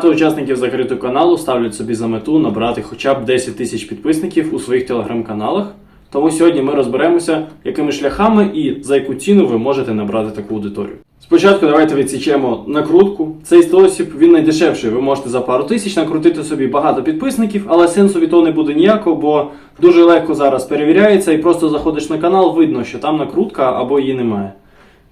Багато учасників закритого каналу ставлять собі за мету набрати хоча б 10 тисяч підписників у своїх телеграм-каналах. Тому сьогодні ми розберемося, якими шляхами і за яку ціну ви можете набрати таку аудиторію. Спочатку давайте відсічемо накрутку. Цей спосіб він найдешевший. Ви можете за пару тисяч накрутити собі багато підписників, але сенсу від того не буде ніякого, бо дуже легко зараз перевіряється і просто заходиш на канал, видно, що там накрутка або її немає.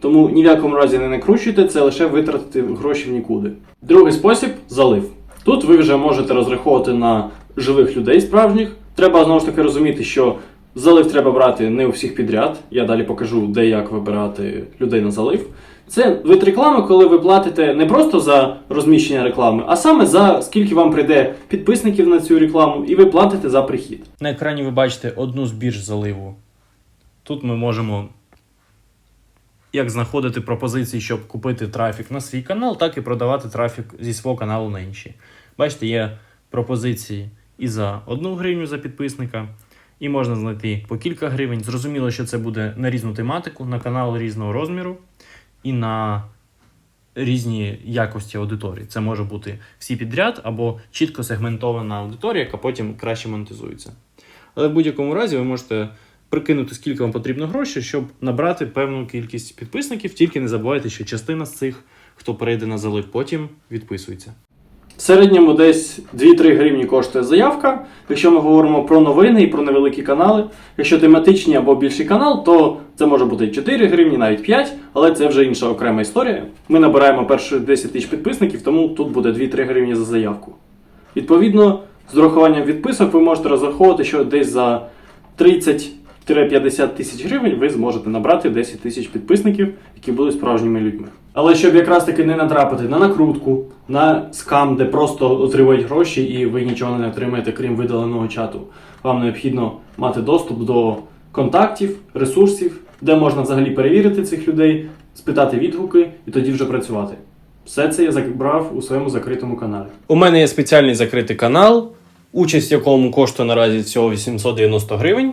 Тому ні в якому разі не накручуйте, це лише витратити гроші в нікуди. Другий спосіб залив. Тут ви вже можете розраховувати на живих людей справжніх. Треба знову ж таки розуміти, що залив треба брати не у всіх підряд. Я далі покажу, де як вибирати людей на залив. Це вид реклами, коли ви платите не просто за розміщення реклами, а саме за скільки вам прийде підписників на цю рекламу, і ви платите за прихід. На екрані ви бачите одну з бірж заливу. Тут ми можемо як знаходити пропозиції, щоб купити трафік на свій канал, так і продавати трафік зі свого каналу на інші. Бачите, є пропозиції і за 1 гривню за підписника, і можна знайти по кілька гривень. Зрозуміло, що це буде на різну тематику, на канал різного розміру і на різні якості аудиторії. Це може бути всі підряд або чітко сегментована аудиторія, яка потім краще монетизується. Але в будь-якому разі ви можете прикинути, скільки вам потрібно грошей, щоб набрати певну кількість підписників. Тільки не забувайте, що частина з цих, хто перейде на залив, потім відписується. В середньому десь 2-3 гривні коштує заявка. Якщо ми говоримо про новини і про невеликі канали. Якщо тематичні або більший канал, то це може бути 4 гривні, навіть 5, але це вже інша окрема історія. Ми набираємо перші 10 тисяч підписників, тому тут буде 2-3 гривні за заявку. Відповідно, з урахуванням відписок ви можете розраховувати, що десь за 30-50 тисяч гривень ви зможете набрати 10 тисяч підписників, які будуть справжніми людьми. Але щоб якраз таки не натрапити на накрутку, на скам, де просто отримують гроші і ви нічого не отримаєте, крім видаленого чату, вам необхідно мати доступ до контактів, ресурсів, де можна взагалі перевірити цих людей, спитати відгуки і тоді вже працювати. Все це я забрав у своєму закритому каналі. У мене є спеціальний закритий канал, участь в якому коштує наразі всього 890 гривень.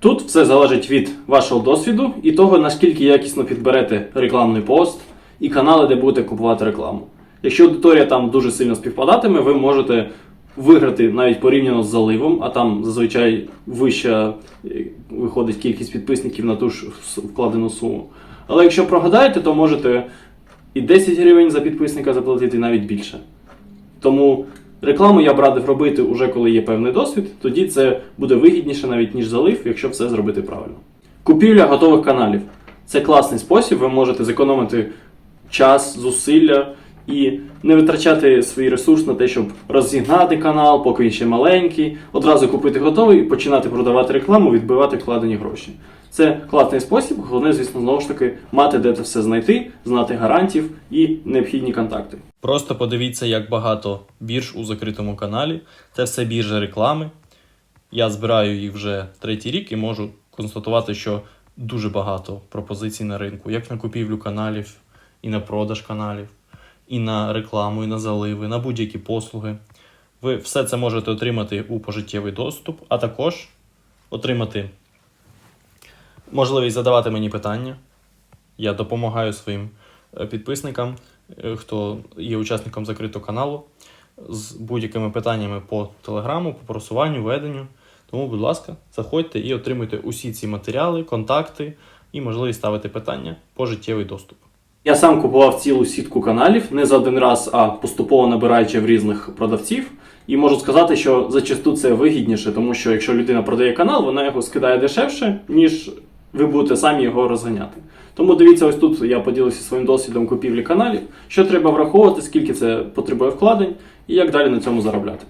Тут все залежить від вашого досвіду і того, наскільки якісно підберете рекламний пост і канали, де будете купувати рекламу. Якщо аудиторія там дуже сильно співпадатиме, ви можете виграти навіть порівняно з заливом, а там зазвичай вища е, виходить кількість підписників на ту ж вкладену суму. Але якщо прогадаєте, то можете і 10 гривень за підписника заплатити, і навіть більше. Тому рекламу я б радив робити уже коли є певний досвід, тоді це буде вигідніше навіть ніж залив, якщо все зробити правильно. Купівля готових каналів це класний спосіб, ви можете зекономити час, зусилля і не витрачати свій ресурс на те, щоб розігнати канал, поки він ще маленький, одразу купити готовий і починати продавати рекламу, відбивати вкладені гроші. Це класний спосіб, головне, звісно, знову ж таки мати де це все знайти, знати гарантів і необхідні контакти. Просто подивіться, як багато бірж у закритому каналі. Це все біржі реклами. Я збираю їх вже третій рік і можу констатувати, що дуже багато пропозицій на ринку, як на купівлю каналів, і на продаж каналів, і на рекламу, і на заливи, на будь-які послуги. Ви все це можете отримати у пожиттєвий доступ, а також отримати можливість задавати мені питання. Я допомагаю своїм е, підписникам, е, хто є учасником закритого каналу, з будь-якими питаннями по телеграму, по просуванню, веденню. Тому, будь ласка, заходьте і отримуйте усі ці матеріали, контакти і можливість ставити питання по життєвий доступ. Я сам купував цілу сітку каналів не за один раз, а поступово набираючи в різних продавців. І можу сказати, що зачасту це вигідніше, тому що якщо людина продає канал, вона його скидає дешевше, ніж ви будете самі його розганяти. Тому дивіться, ось тут я поділився своїм досвідом купівлі каналів, що треба враховувати, скільки це потребує вкладень і як далі на цьому заробляти.